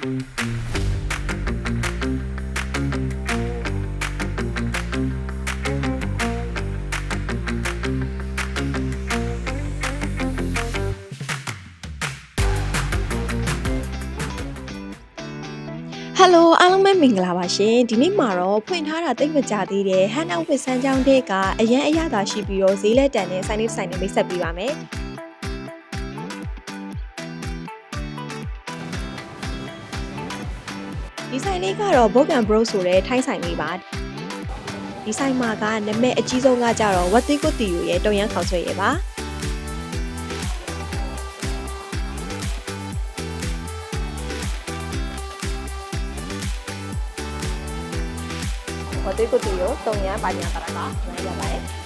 ဟယ်လိုအားလုံးပဲမင်္ဂလာပါရှင်ဒီနေ့မှာတော့ဖွင့်ထားတာတိတ်မကြသေးတဲ့ Handout with စမ်းချောင်းတဲ့ကအရန်အရသာရှိပြီးတော့ဈေးလက်တန်နဲ့ဆိုင်လေးဆိုင်လေးမိတ်ဆက်ပေးပါမယ် ဒီဆိုင်လေးကတော့ Book and Bro ဆိုတဲ့ထိုင်းဆိုင်လေးပါဒီဆိုင်မှာကနာမည်အကြီးဆုံးကကြတော့ဝတ်သေးကိုတီယိုရဲ့တုံရန်ခေါက်ဆွဲရဲ့ပါဝတိကုတီကိုတုံရန်ပါညာတာကနားရပါတယ်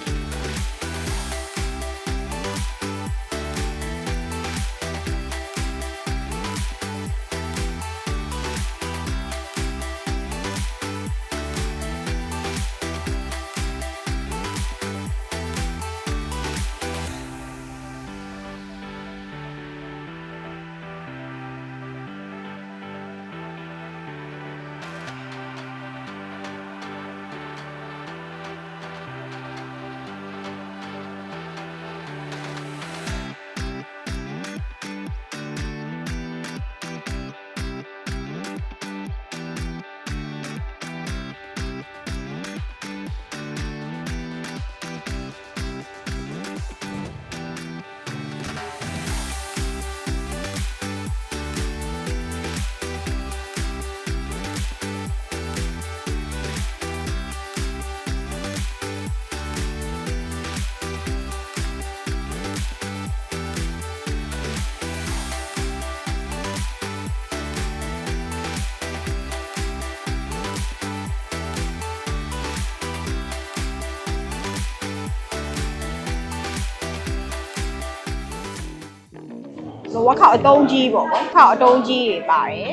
ဝက်ခောက်အတုံးကြီးပေါ့ကွခောက်အတုံးကြီးတွေပါတယ်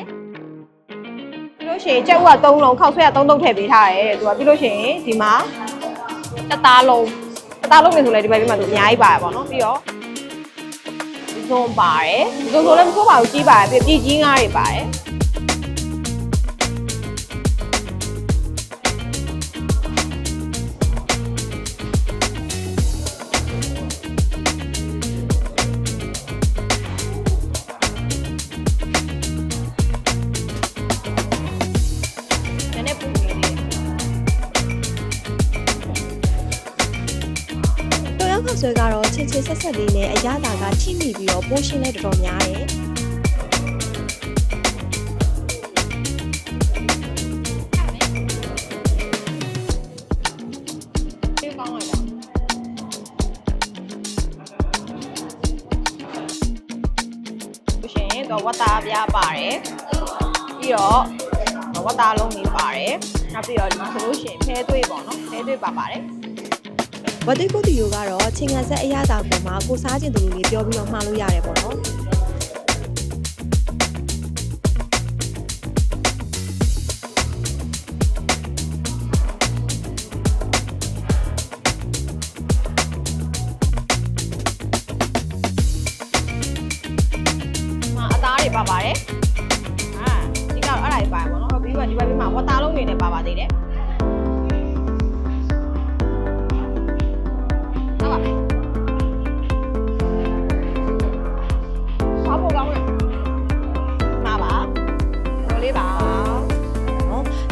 ပြီးလို့ရှိရင်ကြက်ဥက3လုံးခောက်ဆွဲက3တုပ်ထည့်ပေးထားတယ်တဲ့သူကပြီးလို့ရှိရင်ဒီမှာတစ်သားလုံးတစ်သားလုံးနေဆိုလဲဒီဘက်ပြမှာသူအများကြီးပါတယ်ပေါ့နော်ပြီးတော့ဇွန်ပါတယ်ဇွန်ဆိုလည်းမဆိုးပါဘူးကြီးပါတယ်ပြီးပြည်ကြီးငါးတွေပါတယ် က်ခောက်ဆွဲကတော့ချင်းချင်းဆက်ဆက်လေးနဲ့အရသာကထိမိပြီးတော့ပိုးရှင်းလဲတော်တော်များတယ်ပြေးကောင်းလိုက်တာဘုရှင်တော့ဝတ်သားပြားပါတယ်ပြီးတော့ဝတ်သားလုံးလေးပါတယ်နောက်ပြီးတော့ဒီမှာဆိုလို့ရှိရင်ဖဲသွေးပေါ့နော်ဖဲသွေးပါပါတယ် ဝတ်တိကုတီယိုကတော့ချင်းငံဆက်အရသာပေါ်မှာကိုစားခြင်းသူလေးပြောပြီးတော့မှားလို့ရတယ်ပေါ့နော်မအသားတွေပါပါတယ်အာဒီကတော့အဲ့ဒါကြီးပါရပါတော့ပြီးတော့ဒီဘက်ပြီးမှာဝတ်သားလုံးနေနဲ့ပါပါသေးတယ်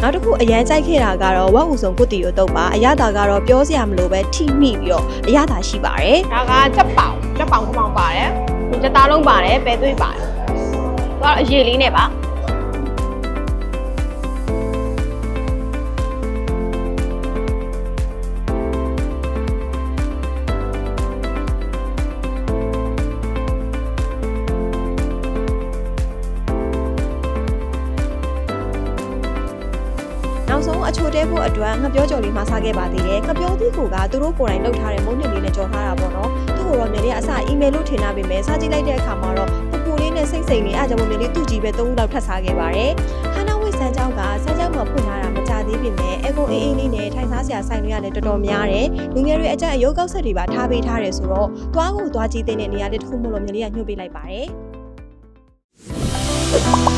နော်နောက်တစ်ခုအရန်ကြိုက်ခဲ့တာကတော့ဝက်ဥစုံကုတီကိုတုပ်ပါအရသာကတော့ပြောစရာမလိုပဲထိမိပြီးတော့အရသာရှိပါတယ်ဒါကချက်ပေါင်ချက်ပေါင်ခမောင်ပါတယ်ဒီချက်သားလုံးပါတယ်ပဲသွေးပါတယ်သူကအရေးလေးနဲ့ပါ ချိုတဲဖို့အတွက်ငပြောကြော်လေးမှာစားခဲ့ပါသေးတယ်။ငပြောသီးကိုကသူတို့ကိုယ်တိုင်လုပ်ထားတဲ့မုန်းနစ်လေးနဲ့ကြော်ထားတာပေါ့နော်။သူ့ကိုတော့မြန်လေးအစအီးမေးလ်လို့ထင်တာပေမဲ့စားကြည့်လိုက်တဲ့အခါမှာတော့ပူပူလေးနဲ့စိတ်စိမ်လေးအားကြောင့်မြန်လေးသူ့ကြီးပဲ၃ခုလောက်ထပ်စားခဲ့ပါတယ်။ဟန်နာဝိဆန်းချောင်းကဆန်းချောင်းမှာဖွင့်ထားတာမကြသေးပေမဲ့အကုအေးအေးလေးနဲ့ထိုင်စားစရာဆိုင်တွေကလည်းတော်တော်များတယ်။လူငယ်တွေအကြအယုတ်ကောက်ဆက်တွေပါထားပေးထားတယ်ဆိုတော့သွားကိုသွားကြည့်တဲ့နေရာလေးတစ်ခုမို့လို့မြန်လေးကညှို့ပေးလိုက်ပါတယ်။